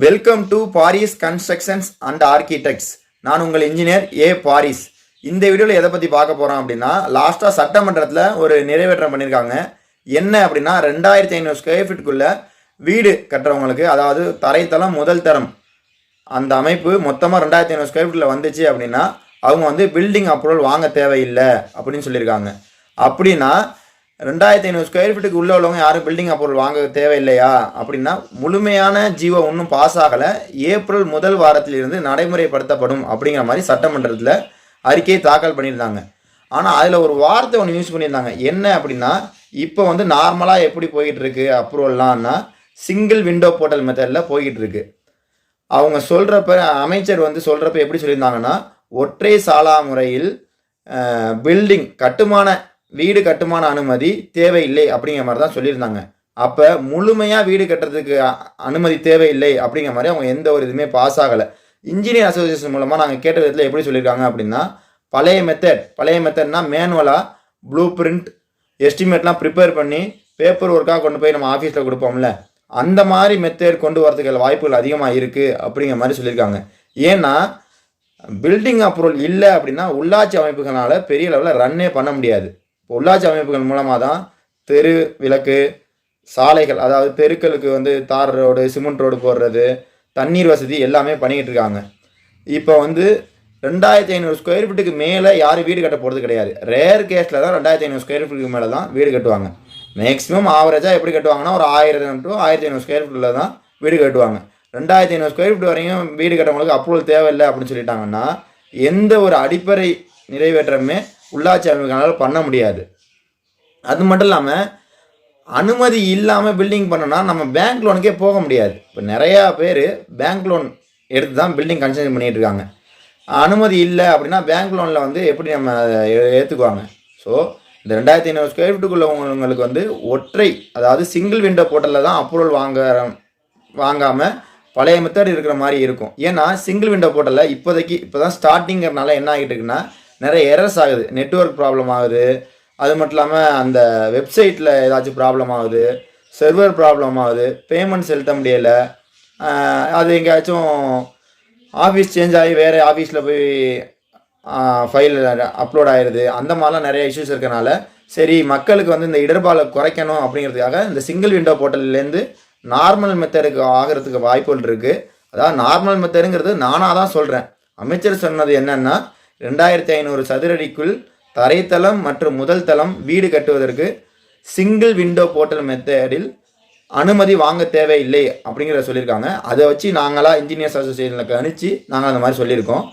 Welcome to Paris constructions and architects நான் உங்கள் engineer ஏ Paris இந்த வீடியோவில் எதை பற்றி பார்க்க போகிறோம் அப்படின்னா லாஸ்ட்டாக சட்டமன்றத்தில் ஒரு நிறைவேற்றம் பண்ணியிருக்காங்க என்ன அப்படின்னா ரெண்டாயிரத்தி ஐநூறு ஸ்கொயர் ஃபீட்டுக்குள்ளே வீடு கட்டுறவங்களுக்கு அதாவது தரைத்தளம் முதல் தரம் அந்த அமைப்பு மொத்தமாக ரெண்டாயிரத்தி ஐநூறு ஸ்கொயர் ஃபீட்டில் வந்துச்சு அப்படின்னா அவங்க வந்து பில்டிங் அப்ரூவல் வாங்க தேவையில்லை அப்படின்னு சொல்லியிருக்காங்க. அப்படின்னா ரெண்டாயிரத்தி ஐநூறு ஸ்கொயர் ஃபீட்டுக்கு உள்ள உள்ளவங்க யாரும் பில்டிங் அப்ரூவல் வாங்க தேவையில்லையா? அப்படின்னா முழுமையான ஜீவோ இன்னும் பாஸ் ஆகலை. ஏப்ரல் முதல் வாரத்திலிருந்து நடைமுறைப்படுத்தப்படும் அப்படிங்கிற மாதிரி சட்டமன்றத்தில் அறிக்கையை தாக்கல் பண்ணியிருந்தாங்க. ஆனால் அதில் ஒரு வார்த்தை ஒன்று யூஸ் பண்ணியிருந்தாங்க. என்ன அப்படின்னா இப்போ வந்து நார்மலாக எப்படி போய்கிட்டு இருக்கு அப்ரூவல்லாம்னா சிங்கிள் விண்டோ போர்ட்டல் மெத்தடில் போய்கிட்டு இருக்கு. அவங்க சொல்கிறப்ப அமைச்சர் வந்து சொல்கிறப்ப எப்படி சொல்லியிருந்தாங்கன்னா ஒற்றை சாலா முறையில் பில்டிங் கட்டுமான வீடு கட்டுமான அனுமதி தேவையில்லை அப்படிங்கிற மாதிரி தான் சொல்லியிருந்தாங்க. அப்போ முழுமையாக வீடு கட்டுறதுக்கு அனுமதி தேவையில்லை அப்படிங்கிற மாதிரி அவங்க எந்த ஒரு இதுவுமே பாஸ் ஆகலை. இன்ஜினியர் அசோசியேஷன் மூலமாக நாங்கள் கேட்ட விதத்தில் எப்படி சொல்லியிருக்காங்க அப்படின்னா பழைய மெத்தட் பழைய மெத்தட்னா மேனுவலாக ப்ளூ பிரிண்ட் எஸ்டிமேட்லாம் ப்ரிப்பேர் பண்ணி பேப்பர் ஒர்க்காக கொண்டு போய் நம்ம ஆஃபீஸில் கொடுப்போம்ல. அந்த மாதிரி மெத்தட் கொண்டு வரதுக்கு வாய்ப்புகள் அதிகமாக இருக்குது அப்படிங்கிற மாதிரி சொல்லியிருக்காங்க. ஏன்னா பில்டிங் அப்ரூவல் இல்லை அப்படின்னா உள்ளாட்சி அமைப்புகளால் பெரிய லெவலில் ரன்னே பண்ண முடியாது. இப்போ உள்ளாட்சி அமைப்புகள் மூலமாக தான் தெரு விளக்கு சாலைகள் அதாவது தெருக்களுக்கு வந்து தார் ரோடு சிமெண்ட் ரோடு போடுறது தண்ணீர் வசதி எல்லாமே பண்ணிக்கிட்டு இருக்காங்க. இப்போ வந்து ரெண்டாயிரத்தி ஐநூறு ஸ்கொயர் ஃபீட்டுக்கு மேலே யாரும் வீடு கட்ட போகிறது கிடையாது. ரேர் கேஸில் தான் ரெண்டாயிரத்தி ஐநூறு ஸ்கொயர் ஃபீட்டுக்கு மேலே தான் வீடு கட்டுவாங்க. மேக்ஸிமம் ஆவரேஜாக எப்படி கட்டுவாங்கன்னா ஒரு ஆயிரம் டு ஆயிரத்தி ஐநூறு ஸ்கொயர் ஃபீட்டில் தான் வீடு கட்டுவாங்க. ரெண்டாயிரத்தி ஐநூறு ஸ்கொயர் ஃபீட் வரையும் வீடு கட்டவங்களுக்கு அப்ரூவல் தேவையில்லை அப்படின்னு சொல்லிட்டாங்கன்னா எந்த ஒரு அடிப்படை நிறைவேற்றமே உள்ளாட்சி அமைப்புகளால் பண்ண முடியாது. அது மட்டும் இல்லாமல் அனுமதி இல்லாமல் பில்டிங் பண்ணோன்னா நம்ம பேங்க் லோனுக்கே போக முடியாது. இப்போ நிறையா பேர் பேங்க் லோன் எடுத்து தான் பில்டிங் கன்ஸ்ட்ரக்ஷன் பண்ணிகிட்டு இருக்காங்க. அனுமதி இல்லை அப்படின்னா பேங்க் லோனில் வந்து எப்படி நம்ம அதை ஏற்றுக்குவாங்க ஸோ இந்த ரெண்டாயிரத்தி ஐநூறு ஸ்கொயர் ஃபீட்டுக்குள்ளவங்களுக்கு வந்து ஒற்றை அதாவது சிங்கிள் விண்டோ போர்ட்டலில் தான் அப்ரூவல் வாங்க வாங்காமல் பழைய மெத்தட் இருக்கிற மாதிரி இருக்கும். ஏன்னா சிங்கிள் விண்டோ போர்ட்டலில் இப்போதைக்கு இப்போ தான் ஸ்டார்டிங்கிறனால என்ன ஆகிட்டு இருக்குன்னா நிறைய எரர்ஸ் ஆகுது. நெட்வொர்க் ப்ராப்ளம் ஆகுது. அது மட்டும் இல்லாமல் அந்த வெப்சைட்டில் ஏதாச்சும் ப்ராப்ளம் ஆகுது. சர்வர் ப்ராப்ளம் ஆகுது. பேமெண்ட் செலுத்த முடியலை. அது எங்கேயாச்சும் ஆஃபீஸ் சேஞ்ச் ஆகி வேறு ஆஃபீஸில் போய் ஃபைல் அப்லோட் ஆயிடுது அந்த மாதிரிலாம் நிறைய இஷ்யூஸ் இருக்கனால சரி மக்களுக்கு வந்து இந்த இடர்பாலை குறைக்கணும் அப்படிங்கிறதுக்காக இந்த சிங்கிள் விண்டோ போர்ட்டல்லேருந்து நார்மல் மெத்தடுக்கு ஆகிறதுக்கு வாய்ப்புகள் இருக்குது அதாவது நார்மல் மெத்தடுங்கிறது நானாக தான் சொல்கிறேன் அமைச்சர் சொன்னது என்னென்னா ரெண்டாயிரத்தி ஐநூறு சதுரடிக்குள் தரைத்தளம் மற்றும் முதல் தளம் வீடு கட்டுவதற்கு சிங்கிள் விண்டோ போர்ட்டல் மெத்தடில் அனுமதி வாங்க தேவையில்லை அப்படிங்கிறத சொல்லியிருக்காங்க. அதை வச்சு நாங்களாம் இன்ஜினியர்ஸ் அசோசியேஷனில் கணிச்சு நாங்கள் அந்த மாதிரி சொல்லியிருக்கோம்.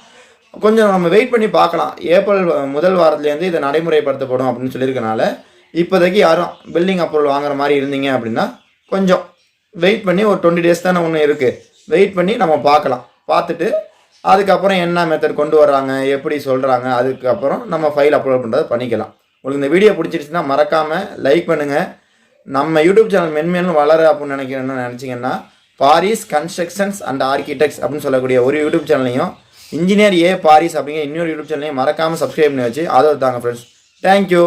கொஞ்சம் நம்ம வெயிட் பண்ணி பார்க்கலாம். ஏப்ரல் முதல் வாரத்துலேருந்து இதை நடைமுறைப்படுத்தப்படும் அப்படின்னு சொல்லியிருக்கனால இப்போதைக்கு யாரும் பில்டிங் அப்ரூவல் வாங்குற மாதிரி இருந்தீங்க அப்படின்னா கொஞ்சம் வெயிட் பண்ணி ஒரு டுவெண்ட்டி டேஸ் தானே ஒன்று இருக்குது வெயிட் பண்ணி நம்ம பார்க்கலாம். பார்த்துட்டு அதுக்கப்புறம் என்ன மெத்தட் கொண்டு வர்றாங்க எப்படி சொல்கிறாங்க அதுக்கப்புறம் நம்ம ஃபைல் அப்லோட் பண்ணுறதை பண்ணிக்கலாம். உங்களுக்கு இந்த வீடியோ பிடிச்சிருச்சுன்னா மறக்காமல் லைக் பண்ணுங்கள் நம்ம யூடியூப் சேனல் மென்மேலும் வளர அப்படின்னு நினைக்கிறேன்னு நினச்சிங்கன்னா பாரிஸ் கன்ஸ்ட்ரக்ஷன்ஸ் அண்ட் ஆர்கிடெக்ட்ஸ் அப்படின்னு சொல்லக்கூடிய ஒரு யூடியூப் சேனலையும் இன்ஜினியர் ஏ பாரிஸ் அப்படிங்கிற இன்னொரு யூடியூப் சேனலையும் மறக்காமல் சப்ஸ்கிரைப் பண்ணி வச்சு ஆதரவு தாங்க ஃப்ரெண்ட்ஸ் தேங்க்யூ